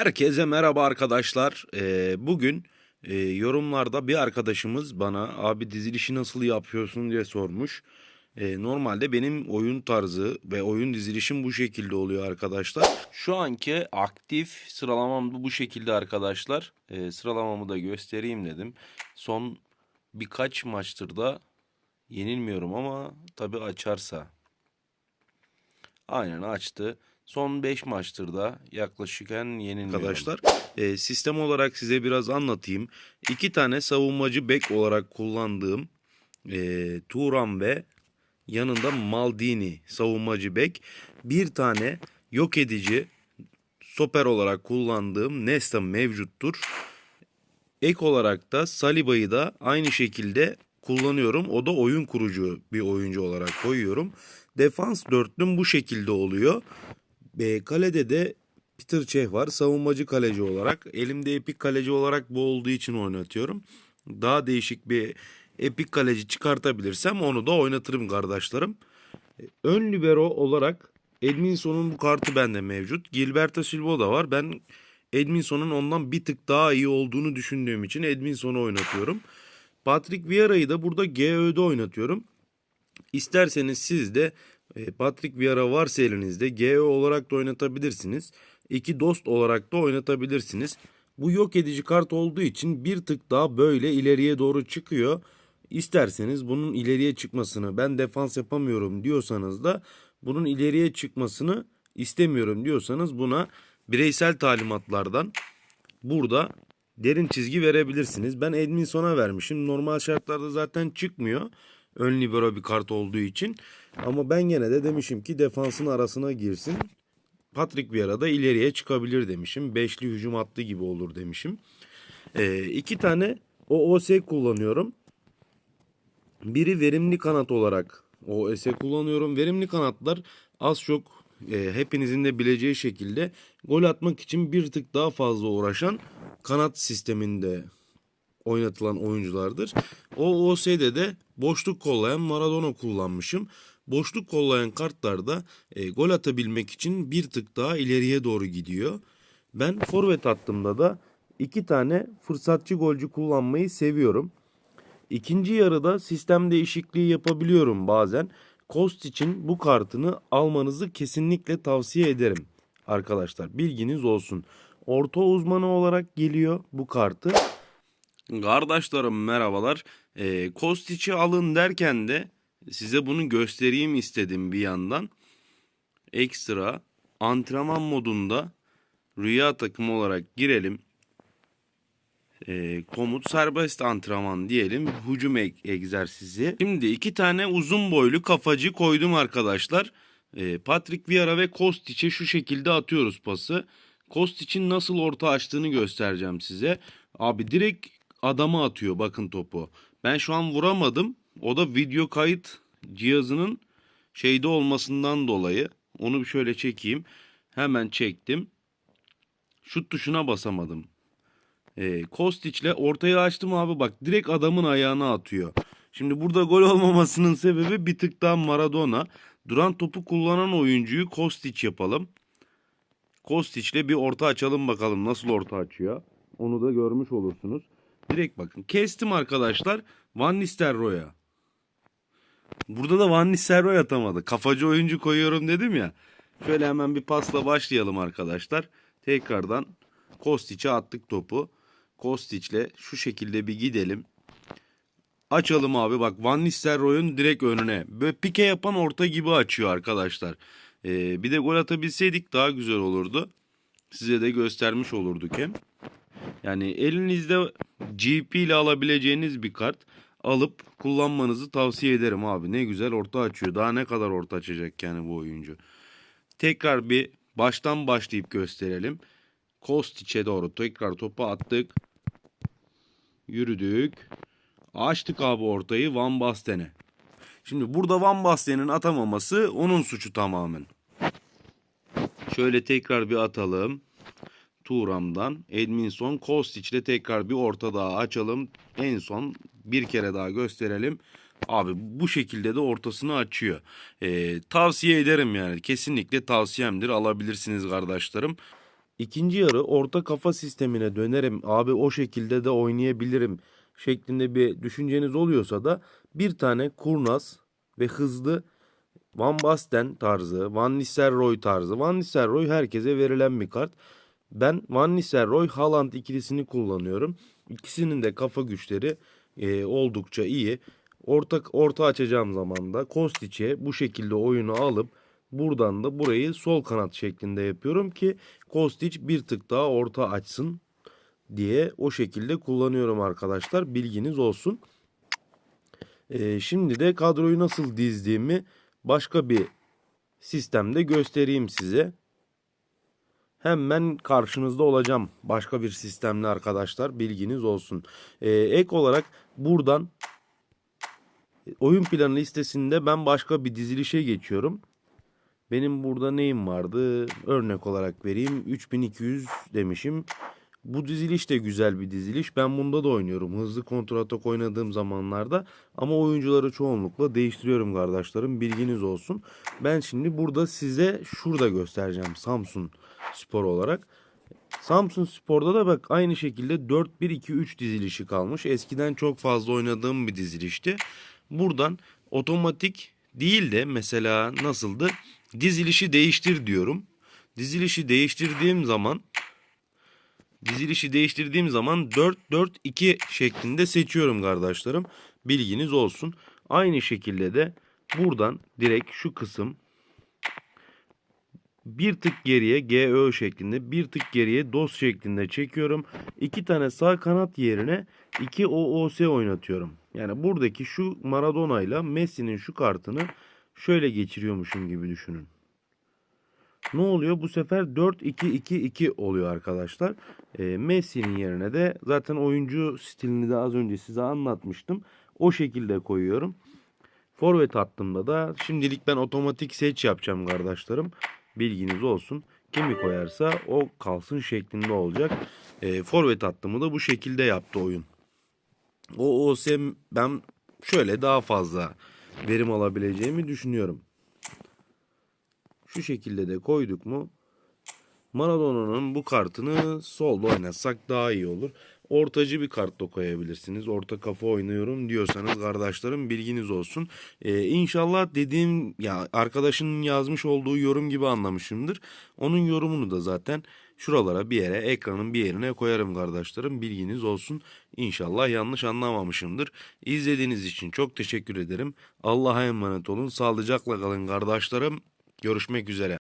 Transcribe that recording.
Herkese merhaba arkadaşlar. Ee, bugün e, yorumlarda bir arkadaşımız bana abi dizilişi nasıl yapıyorsun diye sormuş. Ee, normalde benim oyun tarzı ve oyun dizilişim bu şekilde oluyor arkadaşlar. Şu anki aktif sıralamam bu şekilde arkadaşlar. Ee, sıralamamı da göstereyim dedim. Son birkaç maçtır da yenilmiyorum ama tabii açarsa. Aynen açtı. Son 5 maçtır da yaklaşıken yenilmiyorum. Arkadaşlar e, sistem olarak size biraz anlatayım. İki tane savunmacı bek olarak kullandığım e, Turan ve yanında Maldini savunmacı bek. Bir tane yok edici stoper olarak kullandığım Nesta mevcuttur. Ek olarak da Saliba'yı da aynı şekilde kullanıyorum. O da oyun kurucu bir oyuncu olarak koyuyorum. Defans dörtlüm bu şekilde oluyor. E, kalede de Peter Cech var. Savunmacı kaleci olarak. Elimde epik kaleci olarak bu olduğu için oynatıyorum. Daha değişik bir epik kaleci çıkartabilirsem onu da oynatırım kardeşlerim. Ön libero olarak Edminson'un bu kartı bende mevcut. Gilberto Silva da var. Ben Edminson'un ondan bir tık daha iyi olduğunu düşündüğüm için Edminson'u oynatıyorum. Patrick Vieira'yı da burada GÖ'de oynatıyorum. İsterseniz siz de Patrick Vieira varsa elinizde GÖ olarak da oynatabilirsiniz. İki dost olarak da oynatabilirsiniz. Bu yok edici kart olduğu için bir tık daha böyle ileriye doğru çıkıyor. İsterseniz bunun ileriye çıkmasını ben defans yapamıyorum diyorsanız da bunun ileriye çıkmasını istemiyorum diyorsanız buna bireysel talimatlardan burada derin çizgi verebilirsiniz. Ben Edminson'a vermişim. Normal şartlarda zaten çıkmıyor. Ön libero bir kart olduğu için. Ama ben gene de demişim ki defansın arasına girsin. Patrick Vieira da ileriye çıkabilir demişim. Beşli hücum hattı gibi olur demişim. Ee, iki tane OOS kullanıyorum. Biri verimli kanat olarak OOS kullanıyorum. Verimli kanatlar az çok e, hepinizin de bileceği şekilde gol atmak için bir tık daha fazla uğraşan kanat sisteminde oynatılan oyunculardır. O OS'de de boşluk kollayan Maradona kullanmışım. Boşluk kollayan kartlarda e, gol atabilmek için bir tık daha ileriye doğru gidiyor. Ben forvet attığımda da iki tane fırsatçı golcü kullanmayı seviyorum. İkinci yarıda sistem değişikliği yapabiliyorum bazen. Kost için bu kartını almanızı kesinlikle tavsiye ederim. Arkadaşlar bilginiz olsun. Orta uzmanı olarak geliyor bu kartı. Kardeşlerim merhabalar. E, Kostic'i alın derken de size bunu göstereyim istedim bir yandan. Ekstra antrenman modunda rüya takımı olarak girelim. E, komut serbest antrenman diyelim. Hücum e- egzersizi. Şimdi iki tane uzun boylu kafacı koydum arkadaşlar. E, Patrick Vieira ve Kostic'e şu şekilde atıyoruz pası. Kostic'in nasıl orta açtığını göstereceğim size. Abi direkt adama atıyor bakın topu. Ben şu an vuramadım. O da video kayıt cihazının şeyde olmasından dolayı. Onu şöyle çekeyim. Hemen çektim. Şut tuşuna basamadım. E, Kostic'le ortaya açtım abi bak direkt adamın ayağına atıyor. Şimdi burada gol olmamasının sebebi bir tık daha Maradona. Duran topu kullanan oyuncuyu Kostic yapalım. Kostic'le bir orta açalım bakalım nasıl orta açıyor. Onu da görmüş olursunuz. Direkt bakın. Kestim arkadaşlar. Van Nistelrooy'a. Burada da Van Nistelrooy atamadı. Kafacı oyuncu koyuyorum dedim ya. Şöyle hemen bir pasla başlayalım arkadaşlar. Tekrardan Kostic'e attık topu. Kostic'le şu şekilde bir gidelim. Açalım abi bak Van Nistelrooy'un direkt önüne. Böyle pike yapan orta gibi açıyor arkadaşlar. Ee, bir de gol atabilseydik daha güzel olurdu. Size de göstermiş olurduk hem. Yani elinizde GP ile alabileceğiniz bir kart alıp kullanmanızı tavsiye ederim abi. Ne güzel orta açıyor. Daha ne kadar orta açacak yani bu oyuncu. Tekrar bir baştan başlayıp gösterelim. Kostic'e doğru tekrar topu attık. Yürüdük. Açtık abi ortayı Van Basten'e. Şimdi burada Van Basten'in atamaması onun suçu tamamen. Şöyle tekrar bir atalım. Turam'dan Edminson Kostic ile tekrar bir orta daha açalım. En son bir kere daha gösterelim. Abi bu şekilde de ortasını açıyor. Ee, tavsiye ederim yani. Kesinlikle tavsiyemdir. Alabilirsiniz kardeşlerim. İkinci yarı orta kafa sistemine dönerim. Abi o şekilde de oynayabilirim şeklinde bir düşünceniz oluyorsa da bir tane kurnaz ve hızlı Van Basten tarzı, Van Nistelrooy tarzı. Van Nistelrooy herkese verilen bir kart. Ben Van Nistelrooy Haaland ikilisini kullanıyorum. İkisinin de kafa güçleri e, oldukça iyi. Orta orta açacağım zaman da Kostic'e bu şekilde oyunu alıp buradan da burayı sol kanat şeklinde yapıyorum ki Kostic bir tık daha orta açsın diye o şekilde kullanıyorum arkadaşlar. Bilginiz olsun. Ee, şimdi de kadroyu nasıl dizdiğimi başka bir sistemde göstereyim size. Hemen karşınızda olacağım başka bir sistemle arkadaşlar bilginiz olsun. Ee, ek olarak buradan oyun planı listesinde ben başka bir dizilişe geçiyorum. Benim burada neyim vardı? Örnek olarak vereyim. 3200 demişim. Bu diziliş de güzel bir diziliş. Ben bunda da oynuyorum. Hızlı kontratak oynadığım zamanlarda. Ama oyuncuları çoğunlukla değiştiriyorum kardeşlerim. Bilginiz olsun. Ben şimdi burada size şurada göstereceğim. Samsun Spor olarak. Samsun Spor'da da bak aynı şekilde 4-1-2-3 dizilişi kalmış. Eskiden çok fazla oynadığım bir dizilişti. Buradan otomatik değil de mesela nasıldı? Dizilişi değiştir diyorum. Dizilişi değiştirdiğim zaman dizilişi değiştirdiğim zaman 4-4-2 şeklinde seçiyorum kardeşlerim. Bilginiz olsun. Aynı şekilde de buradan direkt şu kısım bir tık geriye GÖ şeklinde bir tık geriye DOS şeklinde çekiyorum. İki tane sağ kanat yerine iki OOS oynatıyorum. Yani buradaki şu Maradona ile Messi'nin şu kartını şöyle geçiriyormuşum gibi düşünün. Ne oluyor? Bu sefer 4-2-2-2 oluyor arkadaşlar. E, Messi'nin yerine de zaten oyuncu stilini de az önce size anlatmıştım. O şekilde koyuyorum. Forvet hattımda da şimdilik ben otomatik seç yapacağım kardeşlerim. Bilginiz olsun. Kimi koyarsa o kalsın şeklinde olacak. E, forvet hattımı da bu şekilde yaptı oyun. O OSM ben şöyle daha fazla verim alabileceğimi düşünüyorum. Şu şekilde de koyduk mu Maradona'nın bu kartını solda oynatsak daha iyi olur. Ortacı bir kart da koyabilirsiniz. Orta kafa oynuyorum diyorsanız kardeşlerim bilginiz olsun. Ee, inşallah dediğim ya arkadaşının yazmış olduğu yorum gibi anlamışımdır. Onun yorumunu da zaten şuralara bir yere ekranın bir yerine koyarım kardeşlerim. Bilginiz olsun. İnşallah yanlış anlamamışımdır. İzlediğiniz için çok teşekkür ederim. Allah'a emanet olun. Sağlıcakla kalın kardeşlerim. Görüşmek üzere.